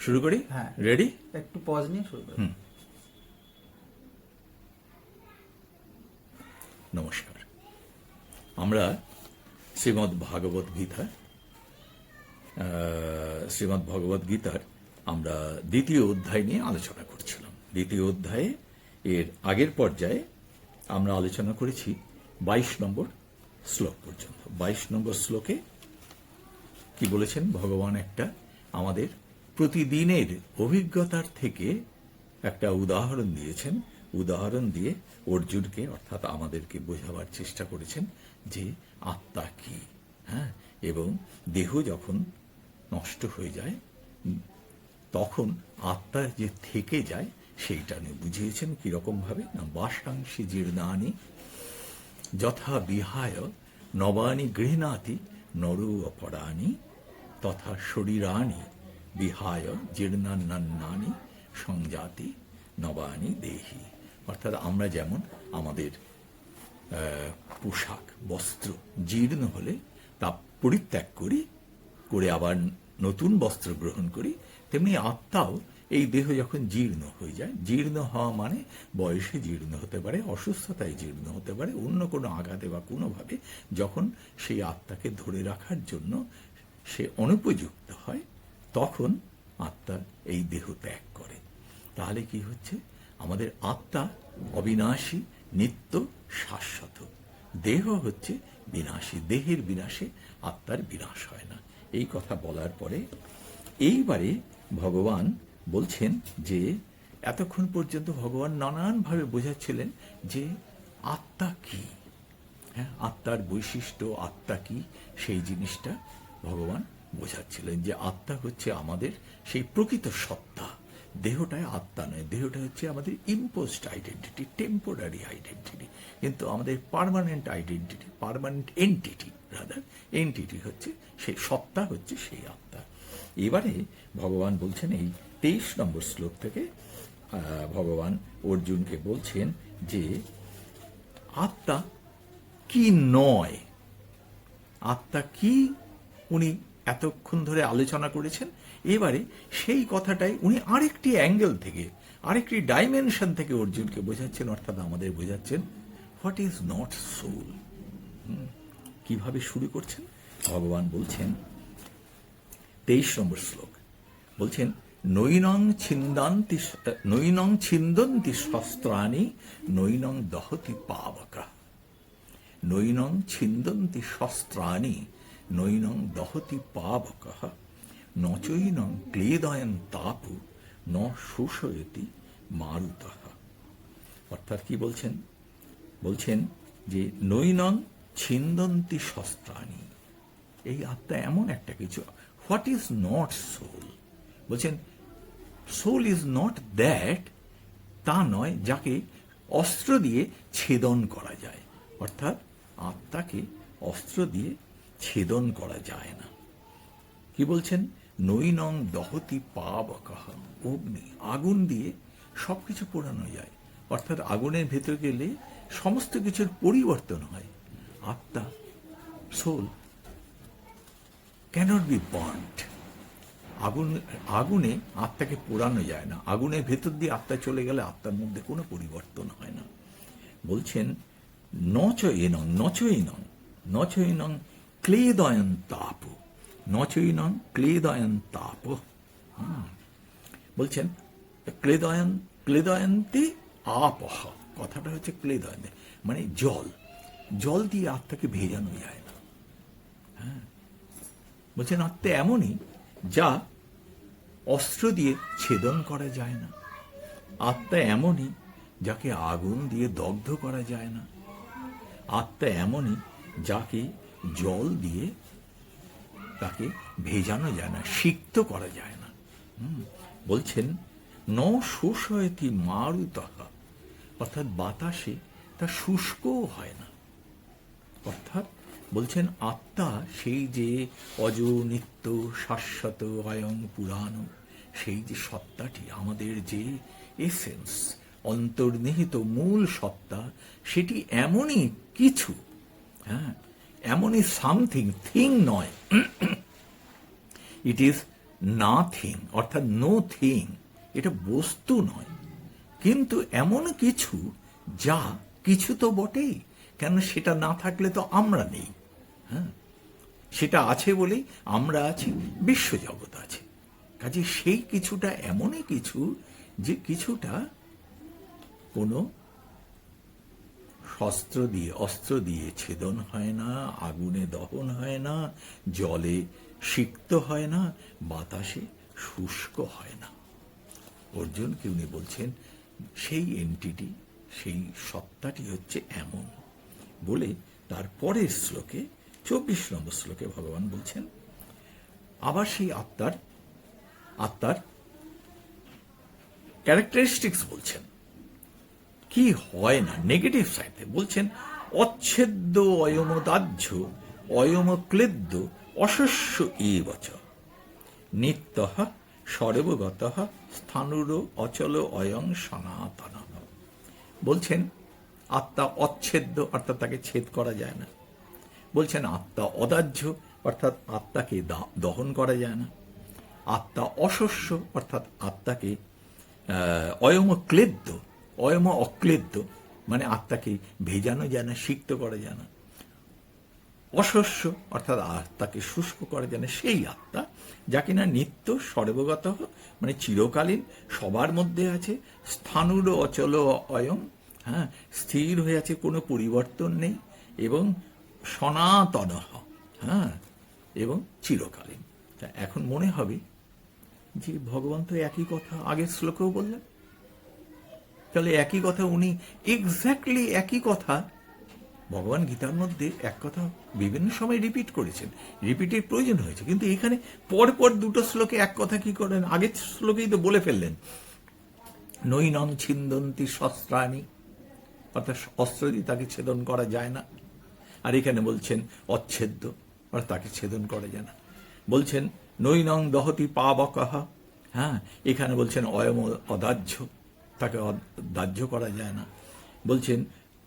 শুরু করি? হ্যাঁ। রেডি একটু পজ নিয়ে শুরু করি। নমস্কার। আমরা শ্রীমদ্ ভাগবত গীতা শ্রীমদ্ ভগবত গীতার আমরা দ্বিতীয় অধ্যায় নিয়ে আলোচনা করছিলাম। দ্বিতীয় অধ্যায়ে এর আগের পর্যায়ে আমরা আলোচনা করেছি বাইশ নম্বর শ্লোক পর্যন্ত। বাইশ নম্বর শ্লোকে কি বলেছেন? ভগবান একটা আমাদের প্রতিদিনের অভিজ্ঞতার থেকে একটা উদাহরণ দিয়েছেন। উদাহরণ দিয়ে অর্জুনকে, অর্থাৎ আমাদেরকে বোঝাবার চেষ্টা করেছেন যে আত্মা কি হ্যাঁ? এবং দেহ যখন নষ্ট হয়ে যায়, তখন আত্মা যে থেকে যায়, সেইটা নিয়ে বুঝিয়েছেন কীরকম ভাবে না বাসাংশী জীর্ণানি যথা বিহায় নবানি গৃহণাতি নরু অপরাণী তথা শরীরানি বিহায় জীর্ণান্নানি সংজাতি নবানি দেহি। অর্থাৎ আমরা যেমন আমাদের পোশাক, বস্ত্র জীর্ণ হলে তা পরিত্যাগ করি, করে আবার নতুন বস্ত্র গ্রহণ করি, তেমনি আত্মাও এই দেহ যখন জীর্ণ হয়ে যায়, জীর্ণ হওয়া মানে বয়সে জীর্ণ হতে পারে, অসুস্থতায় জীর্ণ হতে পারে, অন্য কোনো আঘাতে বা কোনোভাবে যখন সেই আত্মাকে ধরে রাখার জন্য সে অনুপযুক্ত হয় তখন আত্মা এই দেহ ত্যাগ করে। তাহলে কি হচ্ছে? আমাদের আত্মা অবিনাশী, নিত্য শাশ্বত। দেহ হচ্ছে বিনাশী, দেহের বিনাশে আত্মার বিনাশ হয় না। এই কথা বলার পরে এইবারে ভগবান বলছেন যে, এতক্ষণ পর্যন্ত ভগবান নানানভাবে বোঝাচ্ছিলেন যে আত্মা কি? হ্যাঁ আত্মার বৈশিষ্ট্য, আত্মা কি? সেই জিনিসটা ভগবান বোঝাচ্ছিলেন যে আত্মা হচ্ছে আমাদের সেই প্রকৃত সত্তা। দেহটায় আত্মা নয় দেহটা হচ্ছে আমাদের ইম্পোস্ট আইডেন্টিটি টেম্পোরারি আইডেন্টিটি কিন্তু আমাদের permanent identity permanent entity rather entity হচ্ছে সেই, সত্তা হচ্ছে সেই আত্মা। এবারে ভগবান বলছেন এই তেইশ নম্বর শ্লোক থেকে ভগবান অর্জুনকে বলছেন যে, আত্মা কি নয়? আত্মা কি? উনি এতক্ষণ ধরে আলোচনা করেছেন, এবারে সেই কথাটাই উনি আরেকটি অ্যাঙ্গেল থেকে, আরেকটি ডাইমেনশন থেকে অর্জুনকে বোঝাচ্ছেন, অর্থাৎ আমাদের বোঝাচ্ছেন হোয়াট ইজ নট সোল কীভাবে শুরু করছেন? ভগবান বলছেন, তেইশ নম্বর শ্লোক, বলছেন, নৈনং ছিন্দান্তি নৈনং ছিন্দন্তি শস্ত্রাণি নৈনং দহতি পাবকা। নৈনং ছিন্দন্তি শস্ত্রাণি নৈনং দহতি পাবক নচৈনং ক্লেদয়ন তাপু ন শোষয়তি মারুত অর্থাৎ কি বলছেন? বলছেন যে নৈনং ছিন্দন্তি শস্ত্রাণি। এই আত্মা এমন একটা কিছু। What is not soul? বলছেন, সোল ইজ নট দ্যাট, তা নয়, যাকে অস্ত্র দিয়ে ছেদন করা যায়। অর্থাৎ আত্মাকে অস্ত্র দিয়ে ছেদন করা যায় না। কি বলছেন? নৈনং দহতি পাবকাহ অগ্নি। আগুন দিয়ে সবকিছু পোড়ানো যায়। অর্থাৎ আগুনের ভেতর গেলে সমস্ত কিছুর পরিবর্তন হয়। আত্মা সোল ক্যানট বি বার্নড আগুন, আগুনে আত্মাকে পোড়ানো যায় না। আগুনের ভেতর দিয়ে আত্মা চলে গেলে আত্মার মধ্যে কোনো পরিবর্তন হয় না। বলছেন নচ এনং নচ এনং নচ এনং ক্লেদয়ন তাপ নচ এনং ক্লেদয়ন তাপ। বলছেন ক্লেদয়ন ক্লেদয়ন্তে আপহ কথাটা হচ্ছে ক্লেদয়ন মানে জল জল দিয়ে আত্মাকে ভেজানো যায় না বলছেন আত্মা এমনই যা অস্ত্র দিয়ে ছেদন করা যায় না। আত্মা এমনই, যাকে আগুন দিয়ে দগ্ধ করা যায় না। আত্মা এমনই, যাকে জল দিয়ে তাকে ভেজানো যায় না, সিক্ত করা যায় না। বলছেন, ন শোষয়তি মারুতহা অর্থাৎ বাতাসে তা শুষ্কও হয় না। অর্থাৎ বলছেন, আত্মা সেই যে অজ নিত্য শাশ্বত, অয়ং পুরাণ সেই যে সত্তাটি, আমাদের যে এসেন্স অন্তর্নিহিত মূল সত্তা, সেটি এমনই কিছু হ্যাঁ এমনই সামথিং থিং নয়। ইট ইজ নাথিং অর্থাৎ নো থিং এটা বস্তু নয়। কিন্তু এমন কিছু যা কিছু তো বটেই, কেন সেটা না থাকলে তো আমরা নেই। হ্যাঁ? সেটা আছে বলেই আমরা আছি বিশ্বজগৎ আছে। কাজে সেই কিছুটা এমনই কিছু যে কিছুটা কোনো শস্ত্র দিয়ে, অস্ত্র দিয়ে ছেদন হয় না, আগুনে দহন হয় না, জলে সিক্ত হয় না, বাতাসে শুষ্ক হয় না। অর্জুনকে উনি বলছেন, সেই এন্টিটি সেই সত্তাটি হচ্ছে এমন। বলে তার পরের শ্লোকে, চব্বিশ নম্বর শ্লোকে ভগবান বলছেন, আবার সেই আত্মার আত্মার ক্যারেক্টারিস্টিক্স বলছেন। কি হয় না? নেগেটিভ সাইডে বলছেন অচ্ছেদ্য অয়মদাহ্য অয়মক্লেদ্য অশস্য এবচ। নিত্য সর্বগত স্থানুর অচল অয়ং সনাতন। বলছেন আত্মা অচ্ছেদ্য অর্থাৎ তাকে ছেদ করা যায় না। বলছেন আত্মা অদাহ্য অর্থাৎ আত্মাকে দহন করা যায় না। আত্মা অশস্য অর্থাৎ আত্মাকে আহ, অয়ম ক্লেদ্য অক্লেদ্য মানে আত্মাকে ভেজানো যায় না, সিক্ত করা যায় না। অশস্য, অর্থাৎ আত্মাকে শুষ্ক করা যায় না, সেই আত্মা, যা কিনা নিত্য সর্বগত মানে চিরকালীন, সবার মধ্যে আছে, স্থানুর অচল অয়ম হ্যাঁ স্থির হয়ে আছে, কোনো পরিবর্তন নেই, এবং সনাতন হ্যাঁ এবং চিরকালীন। এখন মনে হবে যে ভগবান তো একই কথা আগের শ্লোকেও বললেন তাহলে একই কথা, উনি এক্স্যাক্টলি একই কথা। ভগবান গীতার মধ্যে এক কথা বিভিন্ন সময় রিপিট করেছেন। রিপিটের প্রয়োজন হয়েছে। কিন্তু এখানে পরপর দুটো শ্লোকে এক কথা কি করেন? আগের শ্লোকেই তো বলে ফেললেন। নৈনং ছিন্দন্তি শস্ত্রাণী অর্থাৎ অস্ত্র দিয়ে তাকে ছেদন করা যায় না। আর এখানে বলছেন অচ্ছেদ্য, অর্থাৎ তাকে ছেদন করা যায় না। বলছেন নৈনং দহতি পাবকহা হ্যাঁ? এখানে বলছেন অয়ম অদাহ্য। তাকে দাহ্য করা যায় না। বলছেন,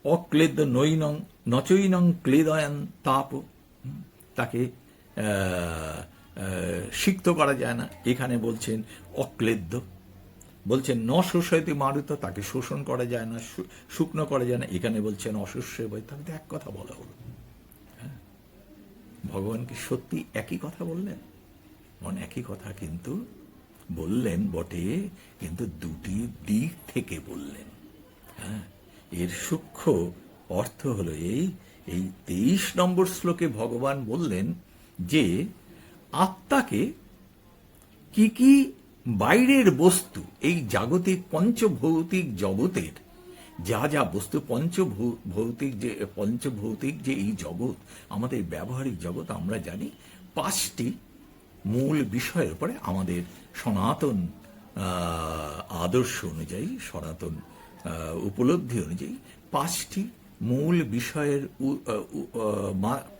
অক্লেদ নৈনং, নচৈনং ক্লেদয়ন তাপ। তাকে সিক্ত করা যায় না। এখানে বলছেন অক্লেদ্য বলছেন ন শোষয়তি মারুত, তাকে শোষণ করা যায় না শুকনো করা যায় না। এখানে বলছেন, অশস্য বই তাহলে তো এক কথা বলা হলো। হ্যাঁ? ভগবান কি সত্যি একই কথা বললেন? মন একই কথা, কিন্তু বললেন, বটে, কিন্তু দুটি দিক থেকে বললেন। হ্যাঁ এর সূক্ষ্ম অর্থ হলো এই এই তেইশ নম্বর শ্লোকে ভগবান বললেন যে, আত্মাকে কি কি বাইরের বস্তু, এই জাগতিক পঞ্চভৌতিক জগতের, যা যা বস্তু পঞ্চভৌ- ভৌতিক যে, পঞ্চভৌতিক যে এই জগৎ, আমাদের ব্যবহারিক জগৎ আমরা জানি, পাঁচটি মূল বিষয়ের উপরে আমাদের সনাতন আদর্শ অনুযায়ী, সনাতন উপলব্ধি অনুযায়ী পাঁচটি মূল বিষয়ের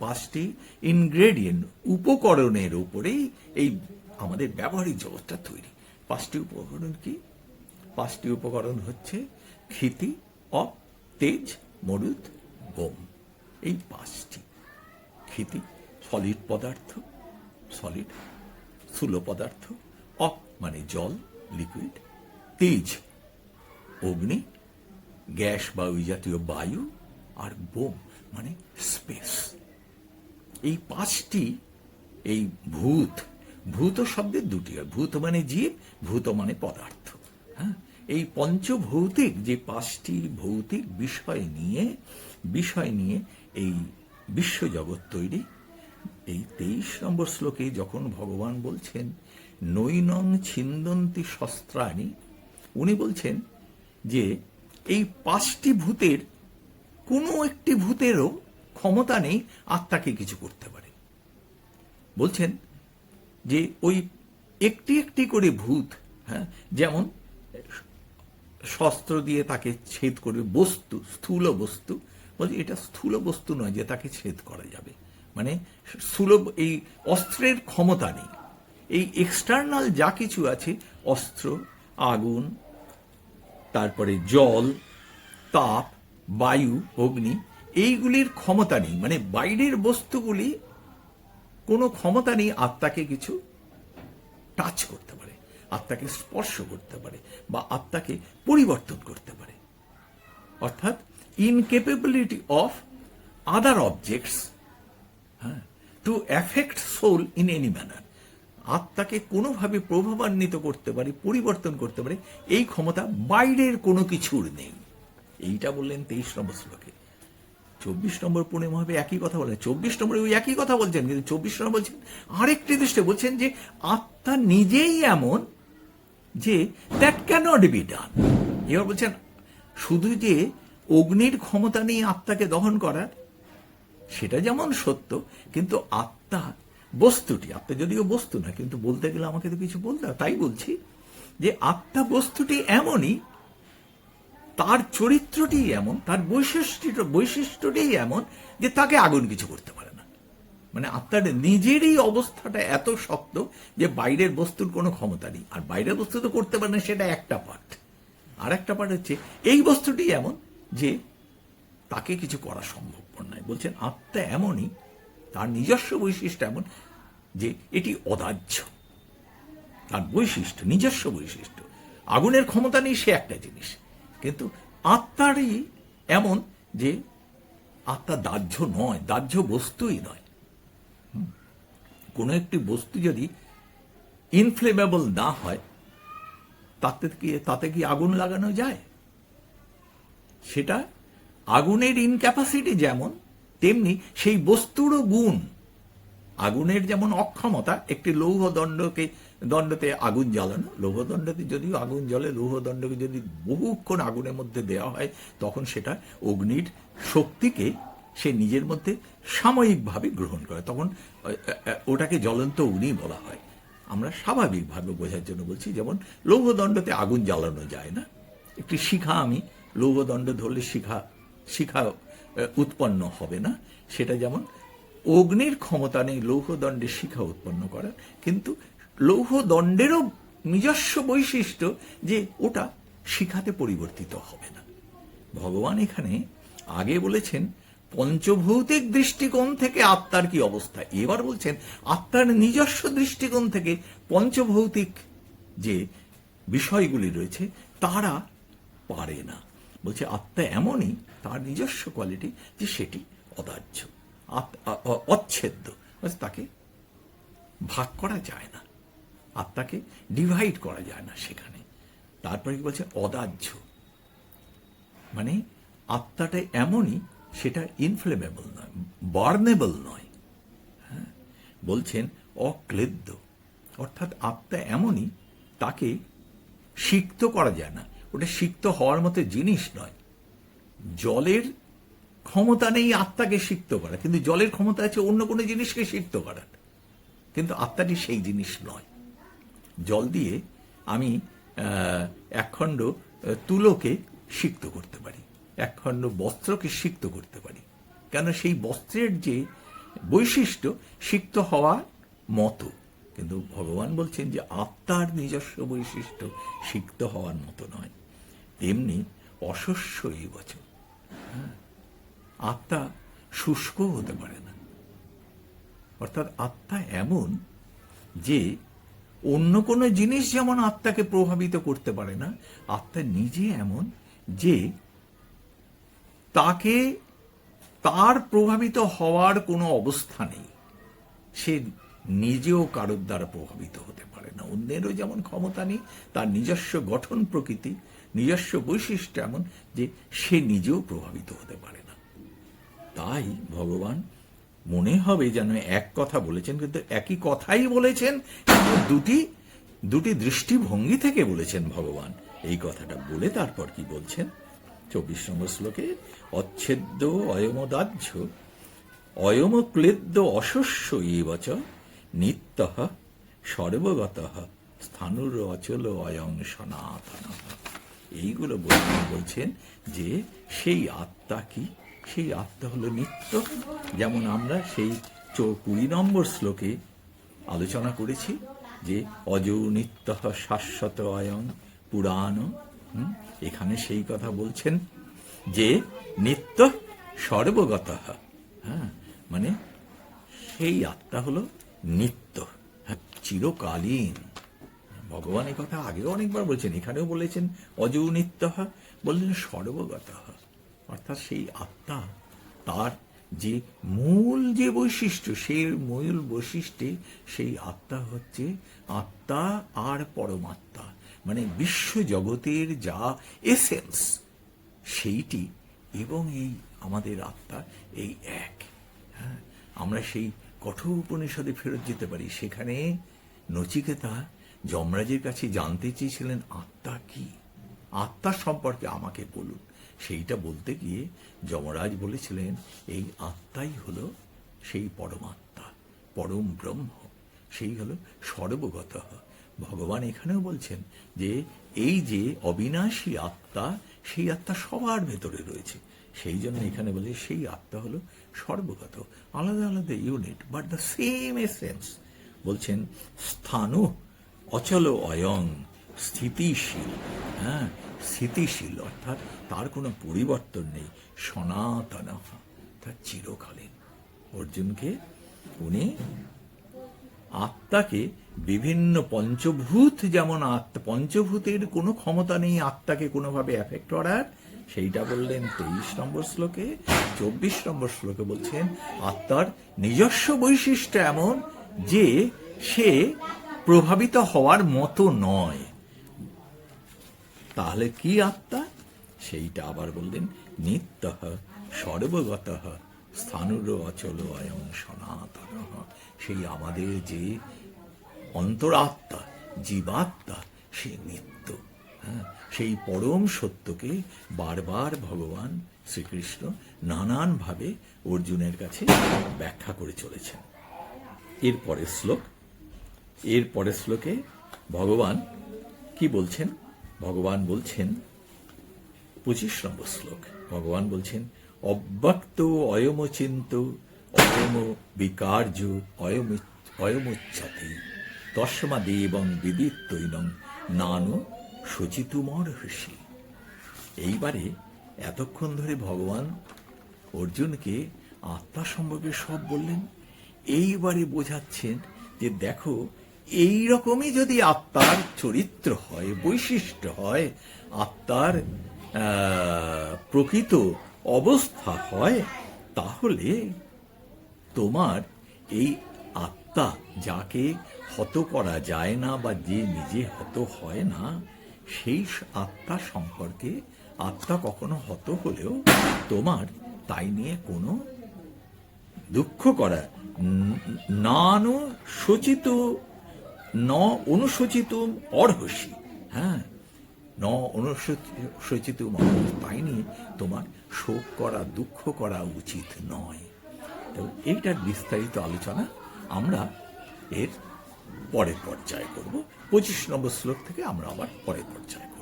পাঁচটি ইনগ্রেডিয়েন্ট উপকরণের উপরেই এই আমাদের ব্যবহারিক জগৎটা তৈরি। পাঁচটি উপকরণ কি? পাঁচটি উপকরণ হচ্ছে ক্ষিতি, অপ, তেজ, মরুদ, বোম। এই পাঁচটি। ক্ষিতি সলিড পদার্থ সলিড স্থূল পদার্থ অপ মানে জল লিকুইড তেজ, অগ্নি, গ্যাস বা ওই জাতীয় বায়ু আর বোম মানে স্পেস এই পাঁচটি, এই ভূত ভূত শব্দের দুটি হয়। ভূত মানে জীব, ভূত মানে পদার্থ হ্যাঁ? এই পঞ্চভৌতিক যে পাঁচটি ভৌতিক বিষয় নিয়ে বিষয় নিয়ে এই বিশ্বজগৎ তৈরি, এই তেইশ নম্বর শ্লোকে যখন ভগবান বলছেন নৈনং ছিন্দন্তি শস্ত্রাণী। উনি বলছেন যে, এই পাঁচটি ভূতের কোনো একটি ভূতেরও ক্ষমতা নেই আত্মাকে কিছু করতে পারে। বলছেন যে, ওই একটি একটি করে ভূত হ্যাঁ যেমন শস্ত্র দিয়ে তাকে ছেদ করবে বস্তু, স্থূল বস্তু, বলছে এটা স্থূল বস্তু নয় যে তাকে ছেদ করা যাবে। মানে স্থূল, এই অস্ত্রের ক্ষমতা নেই। এই এক্সটার্নাল যা কিছু আছে, অস্ত্র, আগুন, তারপরে জল, তাপ, বায়ু, অগ্নি, এইগুলির ক্ষমতা নেই। মানে বাইরের বস্তুগুলি, কোনো ক্ষমতা নেই আত্মাকে কিছু টাচ করতে পারে, আত্মাকে স্পর্শ করতে পারে, বা আত্মাকে পরিবর্তন করতে পারে। অর্থাৎ ইনকেপেবিলিটি অফ আদার অবজেক্টস হ্যাঁ to affect soul in any manner আত্মাকে কোনোভাবে প্রভাবান্বিত করতে পারে, পরিবর্তন করতে পারে, এই ক্ষমতা বাইরের কোনো কিছুর নেই। এইটা বললেন তেইশ নম্বর শ্লোকে। চব্বিশ নম্বর পূর্ণে মহাবে একই কথা বলেন। চব্বিশ নম্বরে ওই একই কথা বলছেন, কিন্তু চব্বিশ নম্বর বলছেন, আরেকটি দৃষ্টি বলছেন যে আত্মা নিজেই এমন যে দ্যাট ক্যানট বি ডান এবার বলছেন, শুধু যে অগ্নির ক্ষমতা নেই আত্মাকে দহন করার, সেটা যেমন সত্য, কিন্তু আত্মা বস্তুটি আত্মা যদিও বস্তু না, কিন্তু বলতে গেলে আমাকে তো কিছু বলতে তাই বলছি যে আত্মা বস্তুটি এমনই, তার চরিত্রটি এমন, তার বৈশিষ্ট্য বৈশিষ্ট্যটাই এমন যে তাকে আগুন কিছু করতে পারে না। মানে আত্মার নিজেরই অবস্থাটা এত শক্ত যে বাইরের বস্তুর কোনো ক্ষমতা নেই, আর বাইরের বস্তু তো করতে পারে না, সেটা একটা পার্ট আর একটা পার্ট হচ্ছে, এই বস্তুটি এমন যে তাকে কিছু করা সম্ভবপর নয়। বলছেন, আত্মা এমনই তার নিজস্ব বৈশিষ্ট্য এমন যে এটি অদাহ্য। তার বৈশিষ্ট্য, নিজস্ব বৈশিষ্ট্য। আগুনের ক্ষমতা নেই সে একটা জিনিস। কিন্তু আত্মারই এমন যে আত্মা দাহ্য নয়, দাহ্য বস্তুই নয়। কোনো একটি বস্তু যদি ইনফ্লেমেবল না হয়, তাতে কি তাতে কি আগুন লাগানো যায়? সেটা আগুনের ইনক্যাপাসিটি যেমন তেমনি সেই বস্তুরও গুণ। আগুনের যেমন অক্ষমতা, একটি লৌহ দণ্ডকে দণ্ডতে আগুন জ্বালানো। লৌহ দণ্ডতে যদিও আগুন জ্বলে লৌহ দণ্ডকে যদি বহুক্ষণ আগুনের মধ্যে দেওয়া হয়, তখন সেটা অগ্নির শক্তিকে সে নিজের মধ্যে সাময়িকভাবে গ্রহণ করে। তখন ওটাকে জ্বলন্ত অগ্নি বলা হয়। আমরা স্বাভাবিকভাবে বোঝার জন্য বলছি, যেমন লৌহ দণ্ডতে আগুন জ্বালানো যায় না। একটি শিখা আমি, লৌহদণ্ড ধরলে শিখা শিখা উৎপন্ন হবে না। সেটা যেমন অগ্নির ক্ষমতা নেই, লৌহদণ্ডের শিখা উৎপন্ন করার কিন্তু লৌহদণ্ডেরও নিজস্ব বৈশিষ্ট্য যে ওটা শিখাতে পরিবর্তিত হবে না। ভগবান এখানে আগে বলেছেন, পঞ্চভৌতিক দৃষ্টিকোণ থেকে আত্মার কি অবস্থা? এবার বলছেন, আত্মার নিজস্ব দৃষ্টিকোণ থেকে পঞ্চভৌতিক যে বিষয়গুলি রয়েছে, তারা পারে না। বলছে, আত্মা এমনই তার নিজস্ব কোয়ালিটি যে সেটি অদাহ্য অচ্ছেদ্য। তাকে ভাগ করা যায় না। আত্মাকে ডিভাইড করা যায় না সেখানে। তারপরে কি বলছে? অদাহ্য মানে আত্মাটা এমনই, সেটা ইনফ্লেমেবল নয় বার্নেবল নয়। হ্যাঁ? বলছেন অক্লেদ্য। অর্থাৎ আত্মা এমনই, তাকে সিক্ত করা যায় না। ওটা সিক্ত হওয়ার মতো জিনিস নয়। জলের ক্ষমতা নেই আত্মাকে সিক্ত করা কিন্তু জলের ক্ষমতা আছে অন্য কোনো জিনিসকে সিক্ত করার। কিন্তু আত্মাটি সেই জিনিস নয়। জল দিয়ে আমি একখণ্ড তুলোকে সিক্ত করতে পারি। একখণ্ড বস্ত্রকে সিক্ত করতে পারি। কেন সেই বস্ত্রের যে বৈশিষ্ট্য সিক্ত হওয়ার মতো। কিন্তু ভগবান বলছেন যে আত্মার নিজস্ব বৈশিষ্ট্য সিক্ত হওয়ার মতো নয়। তেমনি অশস্য এই বছর আত্মা শুষ্ক হতে পারে না। অর্থাৎ আত্মা এমন যে অন্য কোনো জিনিস যেমন আত্মাকে প্রভাবিত করতে পারে না, আত্মা নিজে এমন যে তাকে তার প্রভাবিত হওয়ার কোনো অবস্থা নেই। সে নিজেও কারোর দ্বারা প্রভাবিত হতে পারে না। অন্যেরও যেমন ক্ষমতা নেই, তার নিজস্ব গঠন প্রকৃতি নিজস্ব বৈশিষ্ট্য এমন যে সে নিজেও প্রভাবিত হতে পারে না। তাই ভগবান মনে হবে যেন এক কথা বলেছেন, কিন্তু একই কথাই বলেছেন দুটি দুটি দৃষ্টিভঙ্গি থেকে বলেছেন ভগবান। এই কথাটা বলে তারপর কি বলছেন? চব্বিশ নম্বর শ্লোকে, অচ্ছেদ্য অয়মদাহ্য, অয়মক্লেদ্য অশস্য এবচ নিত্য সর্বগত স্থানুর অচল অয়ং সনাতন। এইগুলো বলছেন যে সেই আত্মা কি? সেই আত্মা হলো নিত্য। যেমন আমরা সেই কুড়ি নম্বর শ্লোকে আলোচনা করেছি যে অজ নিত্য শাশ্বত অয়ং পুরাণ। এখানে সেই কথা বলছেন যে নিত্য সর্বগত। হ্যাঁ মানে সেই আত্মা হলো নিত্য। হ্যাঁ, চিরকালীন। ভগবান এই কথা আগেও অনেকবার বলেছেন, এখানেও বলেছেন অযৌনিত্য বললেন সর্বগত। অর্থাৎ সেই আত্মা, তার যে মূল যে বৈশিষ্ট্য সেই মূল বৈশিষ্ট্যে সেই আত্মা হচ্ছে আত্মা আর পরমাত্মা। মানে বিশ্ব জগতের যা এসেন্স সেইটি এবং এই আমাদের আত্মা এই এক। হ্যাঁ আমরা সেই কঠোর উপনিষদে ফেরত যেতে পারি। সেখানে নচিকেতা যমরাজের কাছে জানতে চেয়েছিলেন, আত্মা কি? আত্মা সম্পর্কে আমাকে বলুন। সেইটা বলতে গিয়ে যমরাজ বলেছিলেন, এই আত্মাই হলো সেই পরমাত্মা, পরম ব্রহ্ম, সেই হলো সর্বগত। ভগবান এখানেও বলছেন যে, এই যে অবিনাশী আত্মা, সেই আত্মা সবার ভেতরে রয়েছে। সেই জন্য এখানে বলে সেই আত্মা হলো সর্বগত, আলাদা আলাদা unit, but the same essence. বলছেন, স্থানু অচল অয়ং স্থিতিশীল হ্যাঁ স্থিতিশীল, অর্থাৎ তার কোনো পরিবর্তন নেই, সনাতন। তার চিরকালীন। অর্জুনকে, উনি আত্মাকে বিভিন্ন পঞ্চভূত, যেমন আত্মা, পঞ্চভূতের কোনো ক্ষমতা নেই আত্মাকে কোনোভাবে এফেক্ট করার, সেইটা বললেন তেইশ নম্বর শ্লোকে, চব্বিশ নম্বর শ্লোকে বলছেন, আত্মার নিজস্ব বৈশিষ্ট্য এমন যে সে প্রভাবিত হওয়ার মতো নয়। তাহলে কি আত্মা? সেইটা আবার বললেন, নিত্য সর্বগত স্থানুর অচল অয়ং সনাতন। সেই আমাদের যে অন্তরাত্মা, জীবাত্মা, সে নিত্য। হ্যাঁ সেই পরম সত্যকে বারবার ভগবান শ্রীকৃষ্ণ নানানভাবে অর্জুনের কাছে ব্যাখ্যা করে চলেছেন। এর পরের শ্লোক এর পরের শ্লোকে ভগবান কি বলছেন? ভগবান বলছেন, পঁচিশ নম্বর শ্লোক, ভগবান বলছেন, অব্যক্ত অয়মচিন্ত অয়ম বিকার্য অয়ম, অয়মুচ্ছাতে তস্মাদে এবং বিদিত্তৈনং নানু সচিতুমর হসি এইবারে এতক্ষণ ধরে ভগবান অর্জুনকে আত্মা সম্পর্কে সব বললেন, এইবারে বোঝাচ্ছেন যে দেখো এই রকমই যদি আত্মার চরিত্র হয়, বৈশিষ্ট্য হয়, আত্মার প্রকৃত অবস্থা হয়, তাহলে তোমার এই আত্মা যাকে হত করা যায় না বা যে নিজে হত হয় না, সেই আত্মা সম্পর্কে আত্মা কখনো হত হলেও তোমার তাই নিয়ে কোনো দুঃখ করা নানু সচিত ন অনুসূচিত অর্হসি। হ্যাঁ? ন অনুসূচিত মানুষ পাইনি তোমার শোক করা, দুঃখ করা উচিত নয়। এবং এইটার বিস্তারিত আলোচনা আমরা এর পরের পর্যায়ে করব। পঁচিশ নম্বর শ্লোক থেকে আমরা আবার পরের পর্যায়ে।